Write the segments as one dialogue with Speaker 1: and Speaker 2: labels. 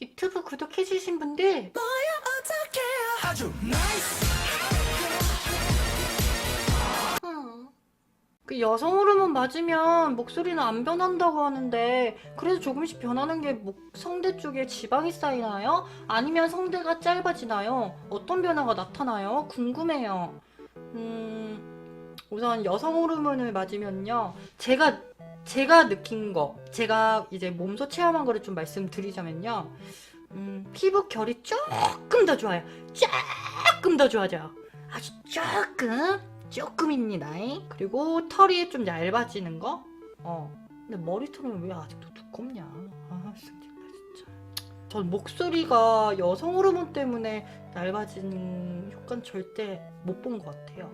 Speaker 1: 유튜브 구독해주신 분들
Speaker 2: 아주 나이스
Speaker 1: 음. 그 여성 호르몬 맞으면 목소리는 안 변한다고 하는데 그래도 조금씩 변하는 게 목, 성대 쪽에 지방이 쌓이나요? 아니면 성대가 짧아지나요? 어떤 변화가 나타나요? 궁금해요. 음, 우선 여성 호르몬을 맞으면요. 제가 제가 느낀 거, 제가 이제 몸소 체험한 거를 좀 말씀드리자면요. 음, 피부 결이 조금 더 좋아요. 조금 더 좋아져요. 아주 조금, 조금입니다. 그리고 털이 좀 얇아지는 거. 어. 근데 머리털은 왜 아직도 두껍냐? 아, 진짜. 전 목소리가 여성 호르몬 때문에 얇아지는 효과는 절대 못 본 것 같아요.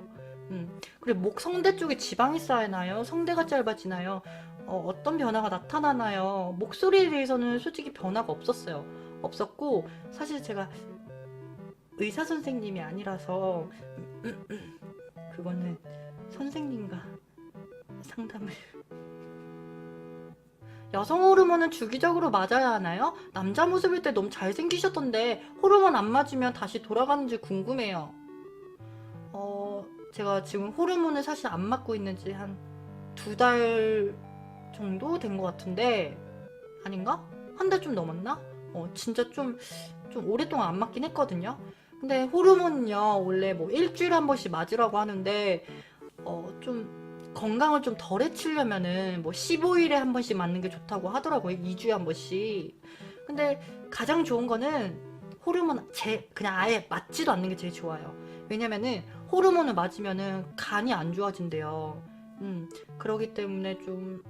Speaker 1: 음. 그리고 목 성대 쪽에 지방이 쌓이나요? 성대가 짧아지나요? 어, 어떤 변화가 나타나나요? 목소리에 대해서는 솔직히 변화가 없었어요. 없었고 사실 제가 의사 선생님이 아니라서 그거는 선생님과 상담을 여성 호르몬은 주기적으로 맞아야 하나요? 남자 모습일 때 너무 잘생기셨던데 호르몬 안 맞으면 다시 돌아가는지 궁금해요. 어, 제가 지금 호르몬을 사실 안 맞고 있는지 한 두 달 정도 된 것 같은데 아닌가? 한 달 좀 넘었나? 어, 진짜 좀, 좀 오랫동안 안 맞긴 했거든요. 근데 호르몬은요, 원래 뭐 일주일에 한 번씩 맞으라고 하는데, 어, 좀 건강을 좀 덜 해치려면은 뭐 15일에 한 번씩 맞는 게 좋다고 하더라고요. 2주에 한 번씩. 근데 가장 좋은 거는 호르몬 제, 그냥 아예 맞지도 않는 게 제일 좋아요. 왜냐면은 호르몬을 맞으면은 간이 안 좋아진대요. 음, 그러기 때문에 좀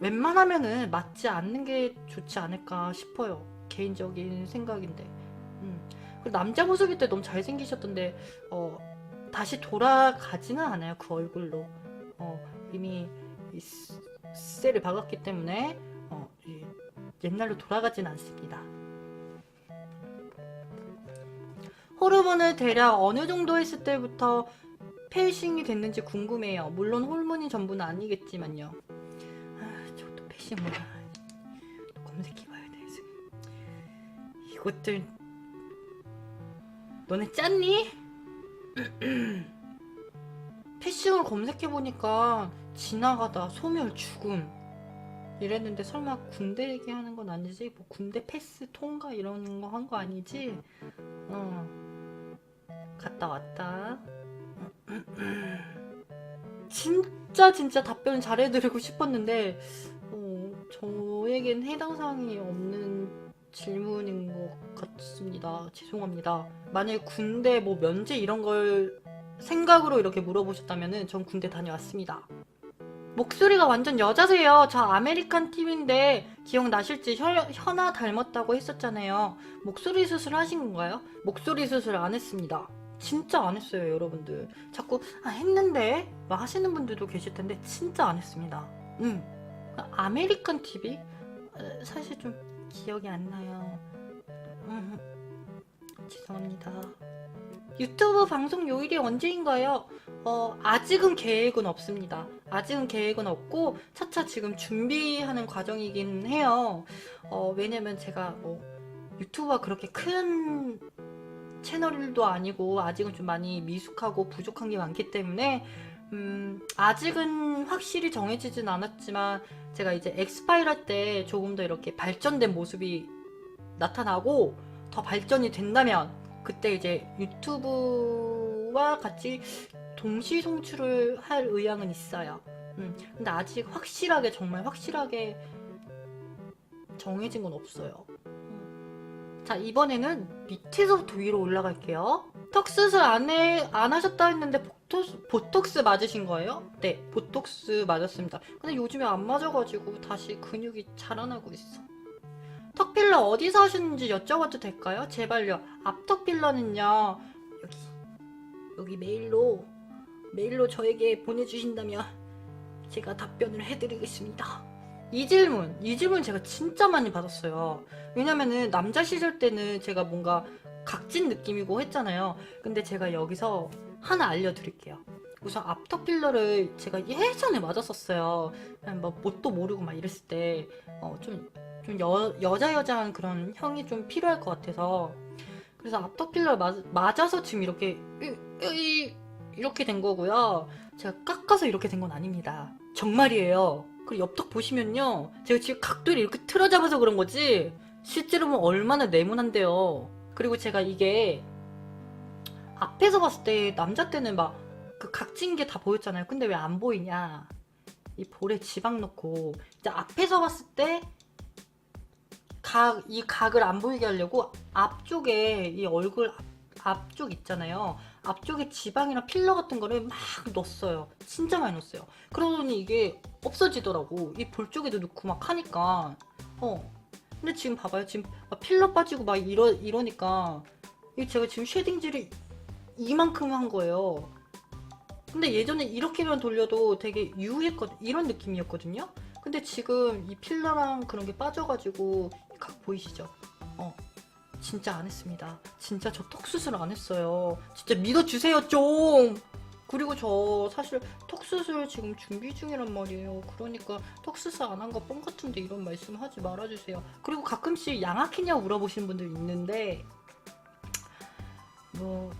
Speaker 1: 웬만하면은 맞지 않는 게 좋지 않을까 싶어요. 개인적인 생각인데. 음. 남자 모습일 때 너무 잘생기셨던데, 어, 다시 돌아가지는 않아요. 그 얼굴로. 어, 이미 이 스- 셀을 박았기 때문에, 어, 이 옛날로 돌아가지는 않습니다. 호르몬을 대략 어느 정도 했을 때부터 페이싱이 됐는지 궁금해요. 물론 호르몬이 전부는 아니겠지만요. 아, 저도 패싱 뭐야. 또 검색해봐야 돼. 이것들 너네 짰니? 패싱을 검색해보니까 지나가다 소멸 죽음 이랬는데 설마 군대 얘기하는 건 아니지? 뭐 군대 패스 통과 이런 거 한 거 아니지? 어 갔다 왔다 진짜 진짜 답변 잘해드리고 싶었는데 어, 저에겐 해당 사항이 없는 질문인 것 같습니다. 죄송합니다. 만약에 군대 뭐 면제 이런 걸 생각으로 이렇게 물어보셨다면은 전 군대 다녀왔습니다. 목소리가 완전 여자세요. 저 아메리칸 팀인데 기억나실지 현, 현아 닮았다고 했었잖아요. 목소리 수술 하신 건가요? 목소리 수술 안 했습니다. 진짜 안 했어요, 여러분들. 자꾸 아, 했는데 막 하시는 분들도 계실 텐데 진짜 안 했습니다. 음. 아메리칸 TV 어, 사실 좀 기억이 안 나요. 음, 죄송합니다. 유튜브 방송 요일이 언제인가요? 어, 아직은 계획은 없습니다. 아직은 계획은 없고 차차 지금 준비하는 과정이긴 해요. 어, 왜냐면 제가 뭐 유튜브가 그렇게 큰 채널도 아니고 아직은 좀 많이 미숙하고 부족한 게 많기 때문에 음, 아직은 확실히 정해지진 않았지만 제가 이제 엑스파일 할 때 조금 더 이렇게 발전된 모습이 나타나고 더 발전이 된다면 그때 이제 유튜브와 같이 동시 송출을 할 의향은 있어요. 음, 근데 아직 확실하게 정말 확실하게 정해진 건 없어요. 음. 자 이번에는 밑에서부터 위로 올라갈게요. 턱 수술 안, 해, 안 하셨다 했는데 보톡스, 보톡스 맞으신 거예요? 네, 보톡스 맞았습니다. 근데 요즘에 안 맞아가지고 다시 근육이 자라나고 있어. 턱 필러 어디서 하셨는지 여쭤봐도 될까요? 제발요. 앞턱 필러는요, 여기, 여기 메일로, 메일로 저에게 보내주신다면 제가 답변을 해드리겠습니다. 이 질문, 이 질문 제가 진짜 많이 받았어요. 왜냐면은 남자 시절 때는 제가 뭔가 각진 느낌이고 했잖아요. 근데 제가 여기서 하나 알려드릴게요. 우선 앞턱 필러를 제가 예전에 맞았었어요. 그냥 뭐 뭣도 모르고 막 이랬을 때, 어, 좀, 좀 여, 여자 여자한 그런 형이 좀 필요할 것 같아서 그래서 앞턱 필러 맞, 맞아서 지금 이렇게 이렇게 된 거고요. 제가 깎아서 이렇게 된 건 아닙니다. 정말이에요. 그리고 옆턱 보시면요. 제가 지금 각도를 이렇게 틀어잡아서 그런 거지 실제로 보면 얼마나 네모난데요. 그리고 제가 이게 앞에서 봤을 때 남자 때는 막 그 각진 게 다 보였잖아요. 근데 왜 안 보이냐? 이 볼에 지방 넣고 이제 앞에서 봤을 때 각, 이 각을 안 보이게 하려고 앞쪽에 이 얼굴 앞, 앞쪽 있잖아요. 앞쪽에 지방이랑 필러 같은 거를 막 넣었어요. 진짜 많이 넣었어요. 그러더니 이게 없어지더라고. 이 볼 쪽에도 넣고 막 하니까. 어. 근데 지금 봐봐요. 지금 막 필러 빠지고 막 이러, 이러니까. 이 제가 지금 쉐딩질을 이만큼 한 거예요. 근데 예전에 이렇게만 돌려도 되게 유했거든. 이런 느낌이었거든요. 근데 지금 이 필러랑 그런 게 빠져가지고 각 보이시죠? 어. 진짜 안 했습니다. 진짜 저 턱수술 안 했어요. 진짜 믿어주세요, 좀! 그리고 저 사실 턱수술 지금 준비 중이란 말이에요. 그러니까 턱수술 안 한 거 뻥 같은데 이런 말씀 하지 말아주세요. 그리고 가끔씩 양악했냐고 물어보시는 분들 있는데, 뭐,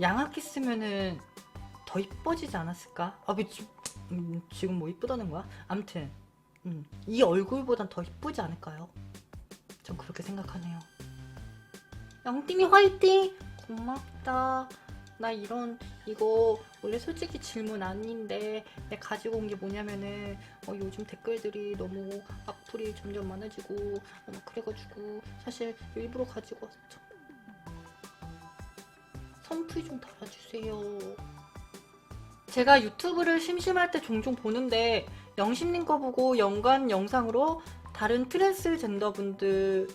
Speaker 1: 양악했으면은 더 이뻐지지 않았을까? 아, 왜 지, 음, 지금 뭐 이쁘다는 거야? 암튼, 음, 이 얼굴보단 더 이쁘지 않을까요? 전 그렇게 생각하네요. 영띵이 화이팅! 고맙다. 나 이런 이거 원래 솔직히 질문 아닌데 내가 가지고 온 게 뭐냐면은 어, 요즘 댓글들이 너무 악플이 점점 많아지고 어, 막 그래가지고 사실 일부러 가지고 왔죠. 선풀 좀 달아주세요. 제가 유튜브를 심심할 때 종종 보는데 영심님 거 보고 연관 영상으로 다른 트랜스젠더 분들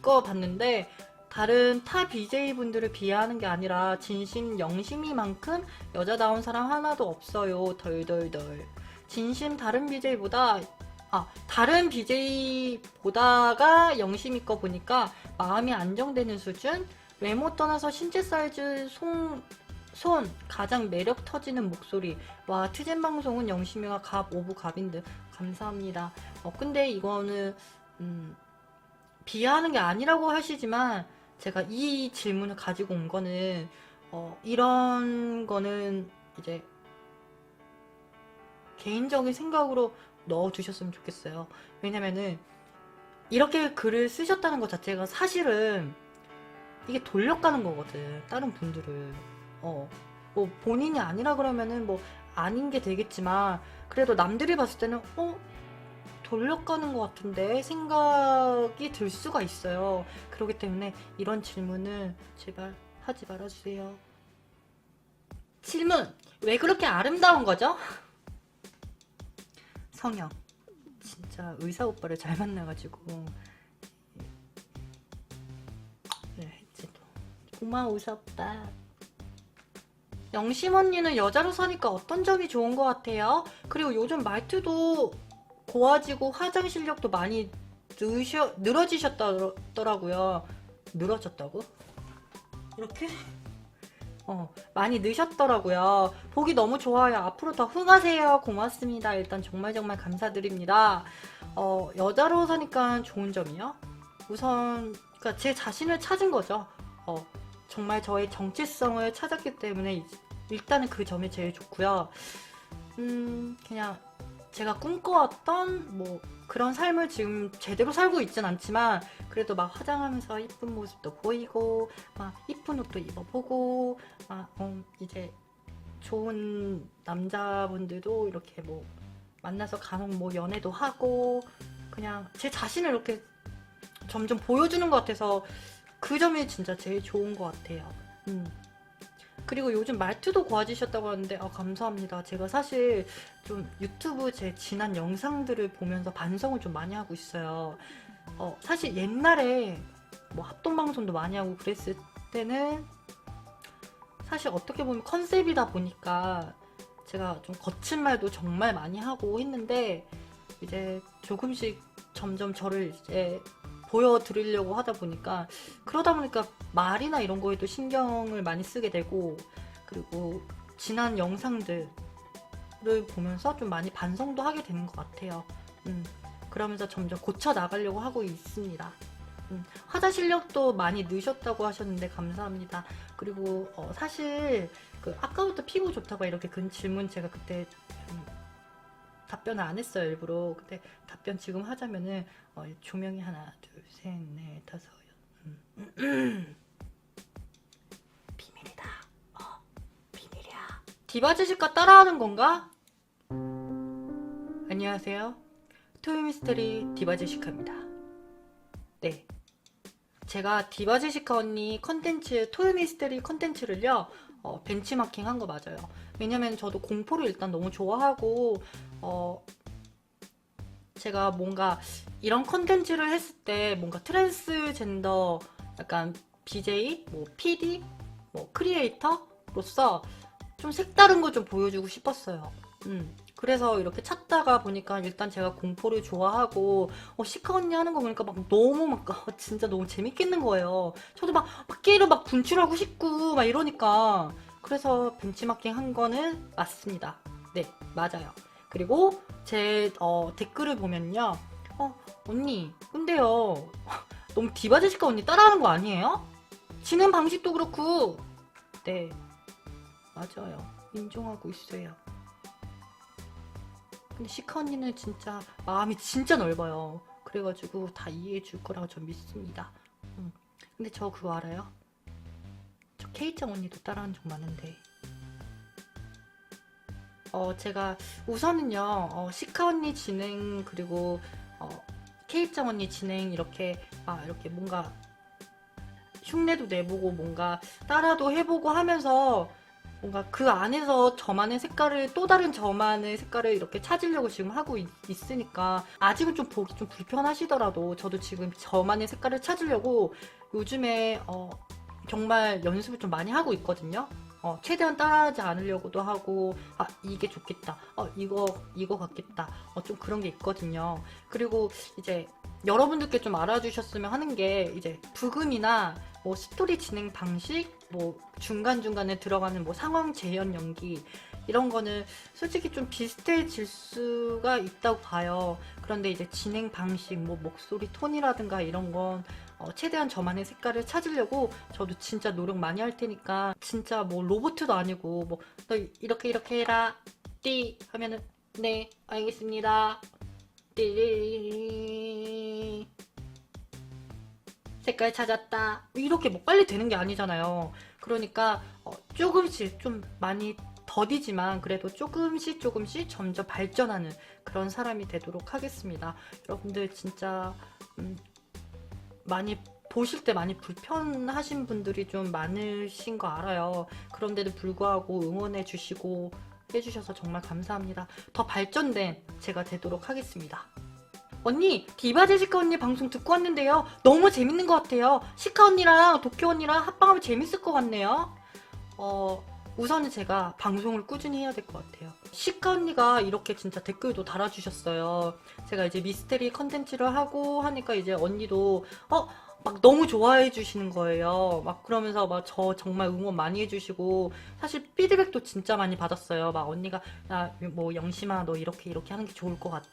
Speaker 1: 거 봤는데 다른 타 BJ분들을 비하하는 게 아니라 진심 영심이만큼 여자다운 사람 하나도 없어요. 덜덜덜. 진심 다른 BJ보다 아 다른 BJ보다가 영심이 거 보니까 마음이 안정되는 수준. 외모 떠나서 신체 사이즈, 손, 손 가장 매력 터지는 목소리. 와 트젠 방송은 영심이가 갑 오브 갑인데 감사합니다. 어 근데 이거는 음. 비하하는 게 아니라고 하시지만 제가 이 질문을 가지고 온 거는 어, 이런 거는 이제 개인적인 생각으로 넣어 두셨으면 좋겠어요. 왜냐면은 이렇게 글을 쓰셨다는 것 자체가 사실은 이게 돌려가는 거거든. 다른 분들을. 어. 뭐 본인이 아니라 그러면은 뭐 아닌 게 되겠지만 그래도 남들이 봤을 때는 어 돌려가는 것 같은데 생각이 들 수가 있어요. 그렇기 때문에 이런 질문을 제발 하지 말아주세요. 질문! 왜 그렇게 아름다운 거죠? 성형. 진짜 의사 오빠를 잘 만나가지고. 네, 했지. 고마워, 의사 오빠. 영심 언니는 여자로 사니까 어떤 점이 좋은 것 같아요? 그리고 요즘 말투도 고와지고 화장 실력도 많이 느셔, 늘어지셨더라고요. 늘어졌다고? 이렇게? 어, 많이 느셨더라고요. 보기 너무 좋아요. 앞으로 더 흥하세요. 고맙습니다. 일단 정말 정말 감사드립니다. 어, 여자로 사니까 좋은 점이요? 우선, 그니까 제 자신을 찾은 거죠. 어, 정말 저의 정체성을 찾았기 때문에 이- 일단은 그 점이 제일 좋고요. 음, 그냥 제가 꿈꿔왔던 뭐 그런 삶을 지금 제대로 살고 있진 않지만 그래도 막 화장하면서 이쁜 모습도 보이고 막 이쁜 옷도 입어보고 막 음, 이제 좋은 남자분들도 이렇게 뭐 만나서 간혹 뭐 연애도 하고 그냥 제 자신을 이렇게 점점 보여주는 것 같아서 그 점이 진짜 제일 좋은 것 같아요. 음. 그리고 요즘 말투도 고와지셨다고 하는데 아, 감사합니다. 제가 사실 좀 유튜브 제 지난 영상들을 보면서 반성을 좀 많이 하고 있어요. 어, 사실 옛날에 뭐 합동 방송도 많이 하고 그랬을 때는 사실 어떻게 보면 컨셉이다 보니까 제가 좀 거친 말도 정말 많이 하고 했는데 이제 조금씩 점점 저를 이제 보여드리려고 하다 보니까 그러다 보니까 말이나 이런 거에도 신경을 많이 쓰게 되고 그리고 지난 영상들을 보면서 좀 많이 반성도 하게 되는 것 같아요. 음, 그러면서 점점 고쳐 나가려고 하고 있습니다. 음, 화자 실력도 많이 느셨다고 하셨는데 감사합니다. 그리고 어, 사실 그 아까부터 피부 좋다고 이렇게 근 질문 제가 그때 좀 답변을 안 했어요 일부러. 근데 답변 지금 하자면은 어, 조명이 하나 둘셋넷 다섯 여- 음. 비밀이다. 어, 비밀이야. 디바제시카 따라하는 건가? 안녕하세요. 토요미스테리 디바제시카입니다. 네. 제가 디바제시카 언니 컨텐츠, 토요미스테리 컨텐츠를요, 어, 벤치마킹 한 거 맞아요. 왜냐면 저도 공포를 일단 너무 좋아하고, 어, 제가 뭔가 이런 컨텐츠를 했을 때 뭔가 트랜스젠더 약간 BJ, 뭐 PD, 뭐 크리에이터로서 좀 색다른 거 좀 보여주고 싶었어요. 음. 그래서 이렇게 찾다가 보니까 일단 제가 공포를 좋아하고 어, 시카 언니 하는 거 보니까 막 너무 막 어, 진짜 너무 재밌겠는 거예요. 저도 막, 막 게임을 막 분출하고 싶고 막 이러니까 그래서 벤치마킹 한 거는 맞습니다. 네, 맞아요. 그리고 제 어, 댓글을 보면요. 어, 언니, 근데요. 너무 디바제시카 언니 따라하는 거 아니에요? 진행 방식도 그렇고. 네, 맞아요. 인정하고 있어요. 근데 시카 언니는 진짜 마음이 진짜 넓어요. 그래가지고 다 이해해 줄 거라고 전 믿습니다. 음. 근데 저 그거 알아요? 저 케이짱 언니도 따라하는 적 많은데. 어, 제가 우선은요, 어, 시카 언니 진행, 그리고, 어, 케이짱 언니 진행, 이렇게, 아, 이렇게 뭔가, 흉내도 내보고, 뭔가, 따라도 해보고 하면서, 뭔가 그 안에서 저만의 색깔을 또 다른 저만의 색깔을 이렇게 찾으려고 지금 하고 있, 으니까 아직은 좀 보기 좀 불편하시더라도 저도 지금 저만의 색깔을 찾으려고 요즘에 어, 정말 연습을 좀 많이 하고 있거든요. 어, 최대한 따라하지 않으려고도 하고 아 이게 좋겠다. 어 이거 이거 같겠다. 어, 좀 그런 게 있거든요. 그리고 이제 여러분들께 좀 알아주셨으면 하는 게 이제 부금이나 뭐 스토리 진행 방식, 뭐 중간중간에 들어가는 뭐 상황 재현 연기 이런 거는 솔직히 좀 비슷해질 수가 있다고 봐요. 그런데 이제 진행 방식, 뭐 목소리 톤이라든가 이런 건 어, 최대한 저만의 색깔을 찾으려고 저도 진짜 노력 많이 할 테니까 진짜 뭐 로봇도 아니고 뭐 너 이렇게 이렇게 해라 띠 하면은 네 알겠습니다 띠 색깔 찾았다. 이렇게 뭐 빨리 되는 게 아니잖아요. 그러니까 어, 조금씩 좀 많이 더디지만 그래도 조금씩 조금씩 점점 발전하는 그런 사람이 되도록 하겠습니다. 여러분들 진짜 음, 많이 보실 때 많이 불편하신 분들이 좀 많으신 거 알아요. 그런데도 불구하고 응원해 주시고 해주셔서 정말 감사합니다. 더 발전된 제가 되도록 하겠습니다. 언니, 디바 제시카 언니 방송 듣고 왔는데요. 너무 재밌는 것 같아요. 시카 언니랑 도쿄 언니랑 합방하면 재밌을 것 같네요. 어, 우선은 제가 방송을 꾸준히 해야 될 것 같아요. 시카 언니가 이렇게 진짜 댓글도 달아주셨어요. 제가 이제 미스테리 컨텐츠를 하고 하니까 이제 언니도, 어, 막 너무 좋아해 주시는 거예요. 막 그러면서 막 저 정말 응원 많이 해주시고 사실 피드백도 진짜 많이 받았어요. 막 언니가 야뭐 영심아 너 이렇게 이렇게 하는 게 좋을 것 같아.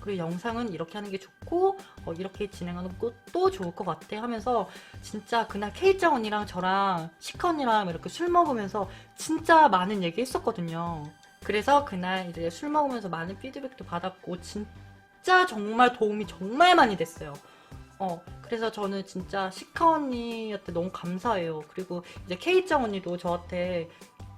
Speaker 1: 그리고 영상은 이렇게 하는 게 좋고 어, 이렇게 진행하는 것도 좋을 것 같아 하면서 진짜 그날 케이짱 언니랑 저랑 시카 언니랑 이렇게 술 먹으면서 진짜 많은 얘기 했었거든요. 그래서 그날 이제 술 먹으면서 많은 피드백도 받았고 진짜 정말 도움이 정말 많이 됐어요. 어, 그래서 저는 진짜 시카 언니한테 너무 감사해요. 그리고 이제 케이짱 언니도 저한테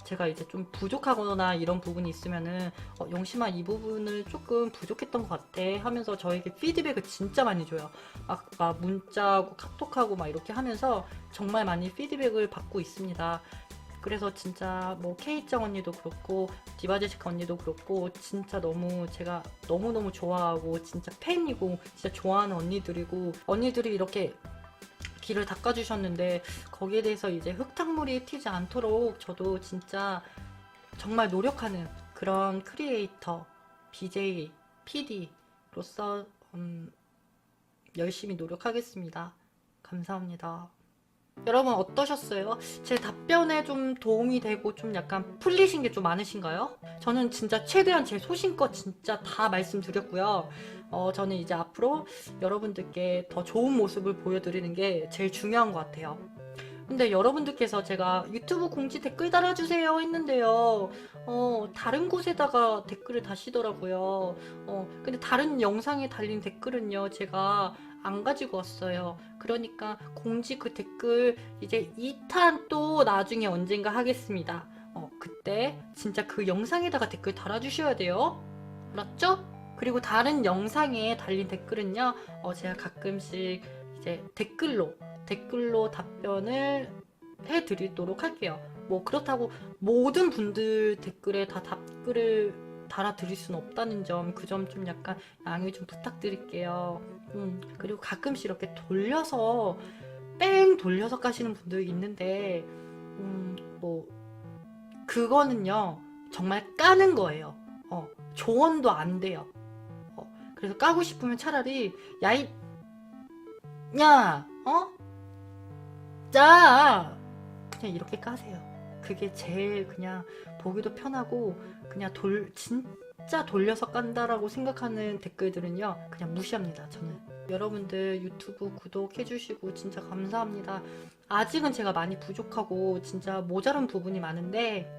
Speaker 1: 제가 이제 좀 부족하거나 이런 부분이 있으면은 어, 영심아 이 부분을 조금 부족했던 것 같아 하면서 저에게 피드백을 진짜 많이 줘요. 막, 막 문자하고 카톡하고 막 이렇게 하면서 정말 많이 피드백을 받고 있습니다. 그래서 진짜 뭐 케이짱 언니도 그렇고 디바제시카 언니도 그렇고 진짜 너무 제가 너무너무 좋아하고 진짜 팬이고 진짜 좋아하는 언니들이고 언니들이 이렇게 길을 닦아주셨는데 거기에 대해서 이제 흙탕물이 튀지 않도록 저도 진짜 정말 노력하는 그런 크리에이터, BJ, PD로서 음, 열심히 노력하겠습니다. 감사합니다. 여러분 어떠셨어요? 제 답변에 좀 도움이 되고 좀 약간 풀리신 게 좀 많으신가요? 저는 진짜 최대한 제 소신껏 진짜 다 말씀드렸고요. 어, 저는 이제 앞으로 여러분들께 더 좋은 모습을 보여드리는 게 제일 중요한 것 같아요. 근데 여러분들께서 제가 유튜브 공지 댓글 달아주세요 했는데요. 어, 다른 곳에다가 댓글을 다시더라고요. 어, 근데 다른 영상에 달린 댓글은요, 제가 안 가지고 왔어요. 그러니까 공지 그 댓글 이제 2탄 또 나중에 언젠가 하겠습니다. 어, 그때 진짜 그 영상에다가 댓글 달아주셔야 돼요. 알았죠? 그리고 다른 영상에 달린 댓글은요, 어, 제가 가끔씩 이제 댓글로, 댓글로 답변을 해드리도록 할게요. 뭐, 그렇다고 모든 분들 댓글에 다 답글을 달아드릴 수는 없다는 점, 그 점 좀 약간 양해 좀 부탁드릴게요. 음, 그리고 가끔씩 이렇게 돌려서, 뺑 돌려서 까시는 분들이 있는데, 음, 뭐, 그거는요, 정말 까는 거예요. 어, 조언도 안 돼요. 어, 그래서 까고 싶으면 차라리, 야, 이, 야, 어? 자! 그냥 이렇게 까세요. 그게 제일 그냥 보기도 편하고, 그냥 돌, 진짜 돌려서 깐다라고 생각하는 댓글들은요, 그냥 무시합니다, 저는. 여러분들 유튜브 구독해주시고 진짜 감사합니다. 아직은 제가 많이 부족하고 진짜 모자란 부분이 많은데,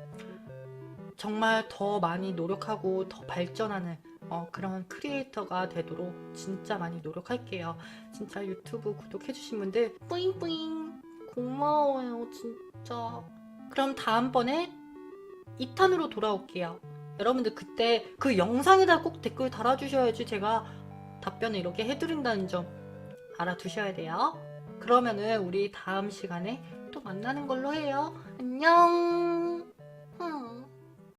Speaker 1: 정말 더 많이 노력하고 더 발전하는 어, 그런 크리에이터가 되도록 진짜 많이 노력할게요. 진짜 유튜브 구독해주신 분들 뿌잉뿌잉 고마워요 진짜. 그럼 다음번에 2탄으로 돌아올게요. 여러분들 그때 그 영상에다 꼭 댓글 달아주셔야지 제가 답변을 이렇게 해드린다는 점 알아두셔야 돼요. 그러면은 우리 다음 시간에 또 만나는 걸로 해요. 안녕.